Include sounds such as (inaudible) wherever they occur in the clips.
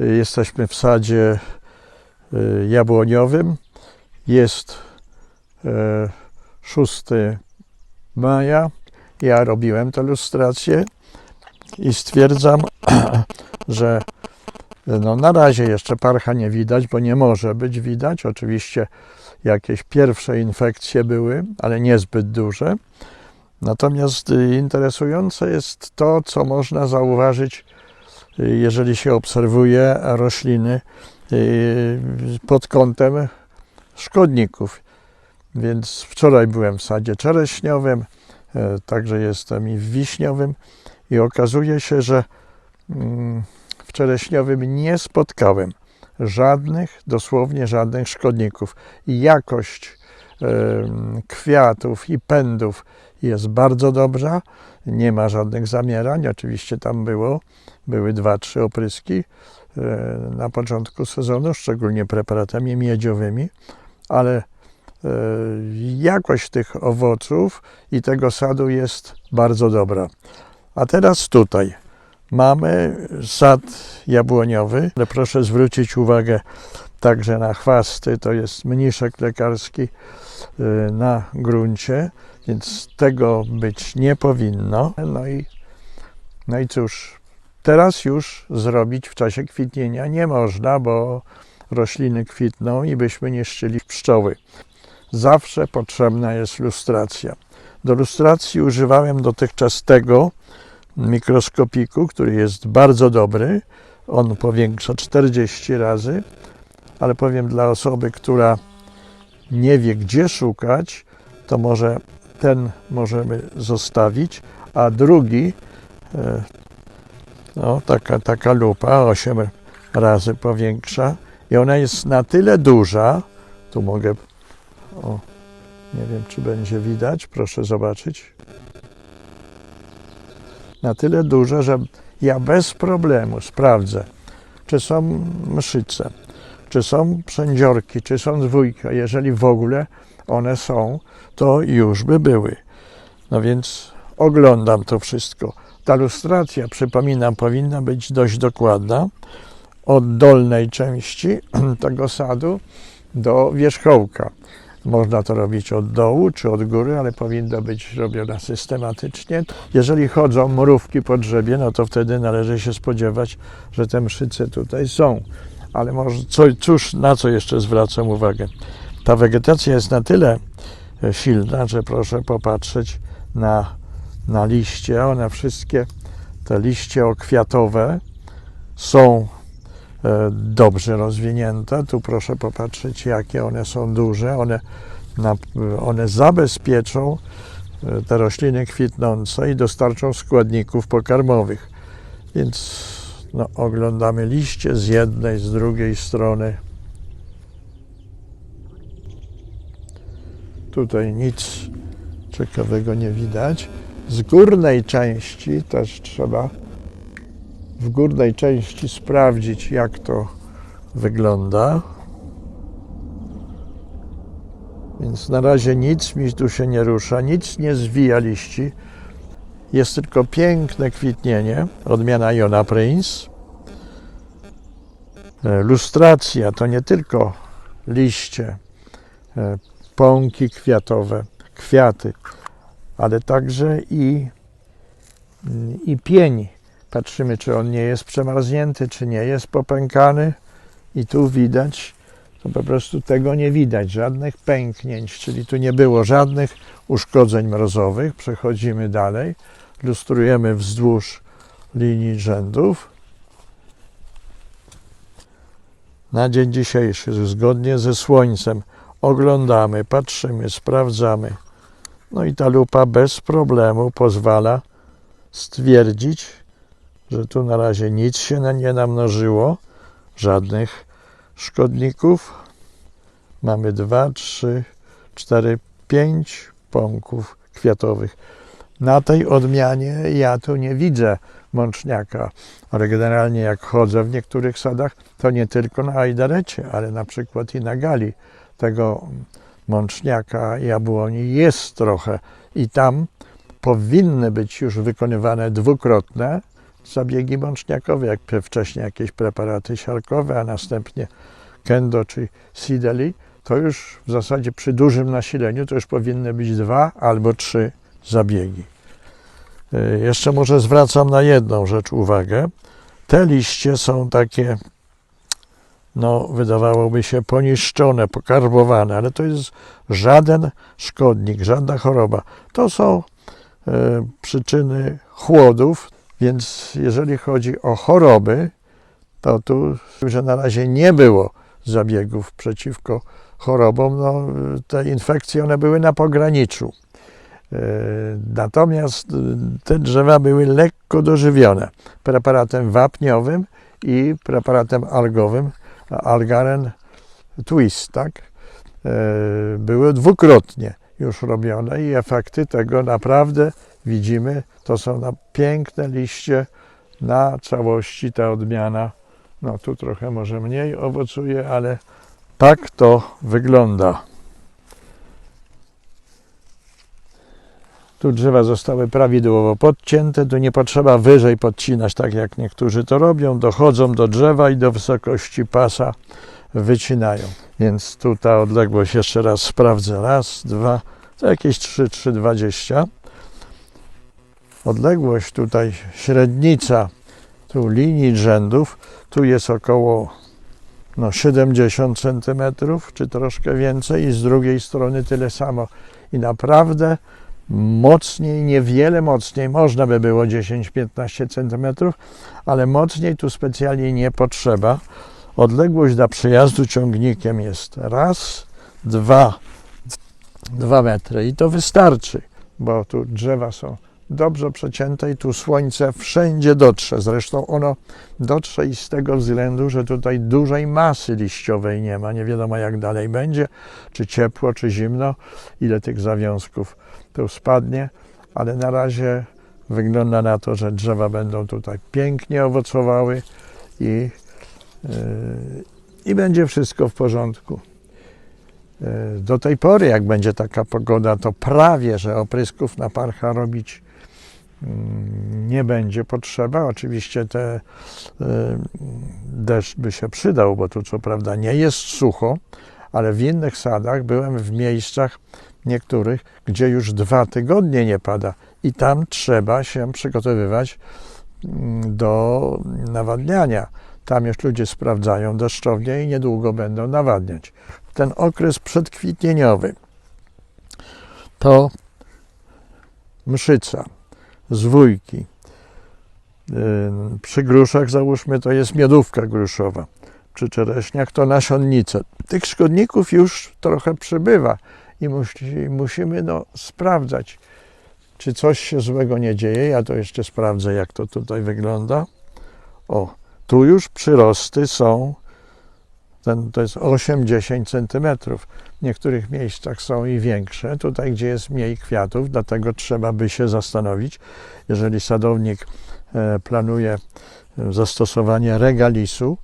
Y, Jesteśmy w sadzie y, jabłoniowym. Jest e, 6 maja. Ja robiłem tę lustrację i stwierdzam, (clears throat) że no na razie jeszcze parcha nie widać, bo nie może być widać. Oczywiście jakieś pierwsze infekcje były, ale niezbyt duże. Natomiast y, interesujące jest to, co można zauważyć, y, jeżeli się obserwuje rośliny y, pod kątem szkodników. Więc wczoraj byłem w sadzie czereśniowym, e, także jestem i w wiśniowym i okazuje się, że mm, w czereśniowym nie spotkałem żadnych, dosłownie żadnych szkodników. Jakość em, kwiatów i pędów jest bardzo dobra, nie ma żadnych zamierań. Oczywiście tam było, były dwa, trzy opryski e, na początku sezonu, szczególnie preparatami miedziowymi, ale e, jakość tych owoców i tego sadu jest bardzo dobra. A teraz tutaj mamy sad jabłoniowy, ale proszę zwrócić uwagę także na chwasty, to jest mniszek lekarski y, na gruncie, więc tego być nie powinno. No i, no i cóż, teraz już zrobić w czasie kwitnienia nie można, bo rośliny kwitną i byśmy niszczyli pszczoły. Zawsze potrzebna jest lustracja. Do lustracji używałem dotychczas tego mikroskopiku, który jest bardzo dobry. On powiększa 40 razy, ale powiem dla osoby, która nie wie gdzie szukać, to może ten możemy zostawić, a drugi, e, no, taka, taka lupa 8 razy powiększa i ona jest na tyle duża, tu mogę, o, nie wiem czy będzie widać, proszę zobaczyć, na tyle duża, że ja bez problemu sprawdzę, czy są mszyce, czy są przędziorki, czy są dwójka. Jeżeli w ogóle one są, to już by były. No więc oglądam to wszystko. Ta lustracja, przypominam, powinna być dość dokładna. Od dolnej części (clears throat) tego sadu do wierzchołka. Można to robić od dołu czy od góry, ale powinno być robiona systematycznie. Jeżeli chodzą mrówki po drzewie, no to wtedy należy się spodziewać, że te mszyce tutaj są. Ale może co, cóż, na co jeszcze zwracam uwagę? Ta wegetacja jest na tyle e, silna, że proszę popatrzeć na, na liście. One wszystkie, te liście okwiatowe są e, dobrze rozwinięte. Tu proszę popatrzeć, jakie one są duże. One, one zabezpieczą e, te rośliny kwitnące i dostarczą składników pokarmowych. Więc no, oglądamy liście z jednej, z drugiej strony. Tutaj nic ciekawego nie widać. Z górnej części też trzeba w górnej części sprawdzić, jak to wygląda. Więc na razie nic mi tu się nie rusza, nic nie zwija liści. Jest tylko piękne kwitnienie, odmiana Jona Prince. E, Lustracja to nie tylko liście, e, pąki kwiatowe, kwiaty, ale także i, i pień. Patrzymy, czy on nie jest przemarznięty, czy nie jest popękany. I tu widać, to po prostu tego nie widać, żadnych pęknięć, czyli tu nie było żadnych uszkodzeń mrozowych. Przechodzimy dalej, lustrujemy wzdłuż linii rzędów. Na dzień dzisiejszy, zgodnie ze słońcem, oglądamy, patrzymy, sprawdzamy. No i ta lupa bez problemu pozwala stwierdzić, że tu na razie nic się na- nie namnożyło, żadnych szkodników. Mamy dwa, trzy, cztery, pięć pąków kwiatowych. Na tej odmianie ja tu nie widzę mączniaka, ale generalnie jak chodzę w niektórych sadach, to nie tylko na Ajdarecie, ale na przykład i na Gali tego mączniaka jabłoni jest trochę i tam powinny być już wykonywane dwukrotne zabiegi bączniakowe, jak wcześniej jakieś preparaty siarkowe, a następnie kendo czy sideli, to już w zasadzie przy dużym nasileniu to już powinny być dwa albo trzy zabiegi. Y, Jeszcze może zwracam na jedną rzecz uwagę. Te liście są takie, no wydawałoby się poniszczone, pokarbowane, ale to jest żaden szkodnik, żadna choroba. To są e, przyczyny chłodów, więc jeżeli chodzi o choroby, to tu, że na razie nie było zabiegów przeciwko chorobom, no, te infekcje one były na pograniczu. E, Natomiast e, te drzewa były lekko dożywione preparatem wapniowym i preparatem algowym, Algaren Twist, tak? E, Były dwukrotnie już robione i efekty tego naprawdę widzimy. To są na piękne liście na całości ta odmiana. No tu trochę może mniej owocuje, ale tak to wygląda. Tu drzewa zostały prawidłowo podcięte, tu nie potrzeba wyżej podcinać, tak jak niektórzy to robią. Dochodzą do drzewa i do wysokości pasa wycinają. Więc tu ta odległość jeszcze raz sprawdzę. Raz, dwa, to jakieś 3, 3,20. Odległość tutaj średnica tu linii rzędów, tu jest około no, 70 cm, czy troszkę więcej, i z drugiej strony tyle samo. I naprawdę mocniej, niewiele mocniej, można by było 10-15 cm, ale mocniej tu specjalnie nie potrzeba. Odległość dla przejazdu ciągnikiem jest raz, dwa, dwa metry i to wystarczy, bo tu drzewa są dobrze przecięte i tu słońce wszędzie dotrze. Zresztą ono dotrze i z tego względu, że tutaj dużej masy liściowej nie ma. Nie wiadomo jak dalej będzie, czy ciepło, czy zimno, ile tych zawiązków tu spadnie, ale na razie wygląda na to, że drzewa będą tutaj pięknie owocowały i, yy, i będzie wszystko w porządku. Yy, Do tej pory, jak będzie taka pogoda, to prawie, że oprysków na parcha robić nie będzie potrzeba. Oczywiście te yy, deszcz by się przydał, bo tu co prawda nie jest sucho, ale w innych sadach byłem w miejscach niektórych, gdzie już dwa tygodnie nie pada i tam trzeba się przygotowywać mm, do nawadniania. Tam już ludzie sprawdzają deszczownie i niedługo będą nawadniać. Ten okres przedkwitnieniowy to mszyca, zwójki. Yy, Przy gruszach załóżmy to jest miodówka gruszowa. Przy czereśniach to nasionnice. Tych szkodników już trochę przybywa i musi, musimy no, sprawdzać, czy coś się złego nie dzieje. Ja to jeszcze sprawdzę, jak to tutaj wygląda. O, tu już przyrosty są, ten, to jest 8-10 cm. W niektórych miejscach są i większe. Tutaj, gdzie jest mniej kwiatów, dlatego trzeba by się zastanowić, jeżeli sadownik e, planuje e, zastosowanie regalisu,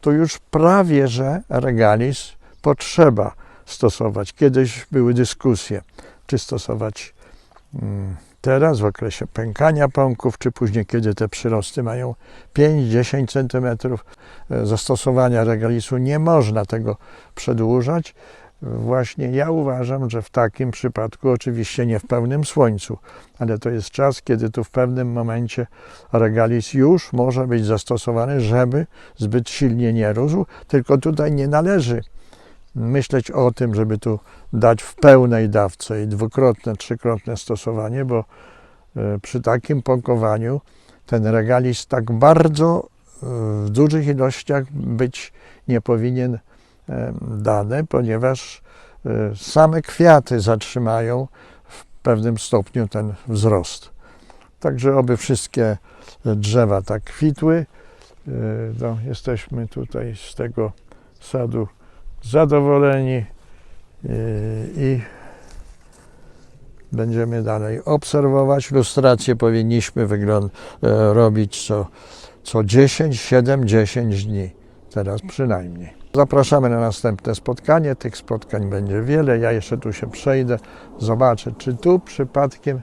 to już prawie, że regalis potrzeba stosować. Kiedyś były dyskusje, czy stosować mm, teraz w okresie pękania pąków, czy później, kiedy te przyrosty mają 5-10 cm e, zastosowania regalisu. Nie można tego przedłużać. Właśnie ja uważam, że w takim przypadku, oczywiście nie w pełnym słońcu, ale to jest czas, kiedy tu w pewnym momencie regalis już może być zastosowany, żeby zbyt silnie nie rósł, tylko tutaj nie należy myśleć o tym, żeby tu dać w pełnej dawce i dwukrotne, trzykrotne stosowanie, bo e, przy takim pąkowaniu ten regalis tak bardzo e, w dużych ilościach być nie powinien e, dany, ponieważ e, same kwiaty zatrzymają w pewnym stopniu ten wzrost. Także oby wszystkie drzewa tak kwitły. No, jesteśmy tutaj z tego sadu zadowoleni e, i będziemy dalej obserwować. Lustrację powinniśmy wygląd- e, robić co, co 10, 7, 10 dni. Teraz przynajmniej. Zapraszamy na następne spotkanie. Tych spotkań będzie wiele. Ja jeszcze tu się przejdę, zobaczę, czy tu przypadkiem,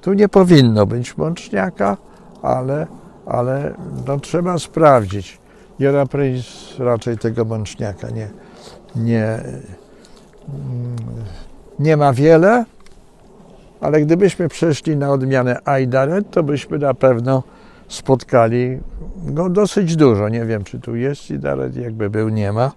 tu nie powinno być mączniaka, ale, ale no, trzeba sprawdzić. Jora Prince raczej tego mączniaka nie, nie, mm, nie ma wiele, ale gdybyśmy przeszli na odmianę Aidaret, to byśmy na pewno spotkali go dosyć dużo. Nie wiem, czy tu jest Idaret, jakby był, nie ma.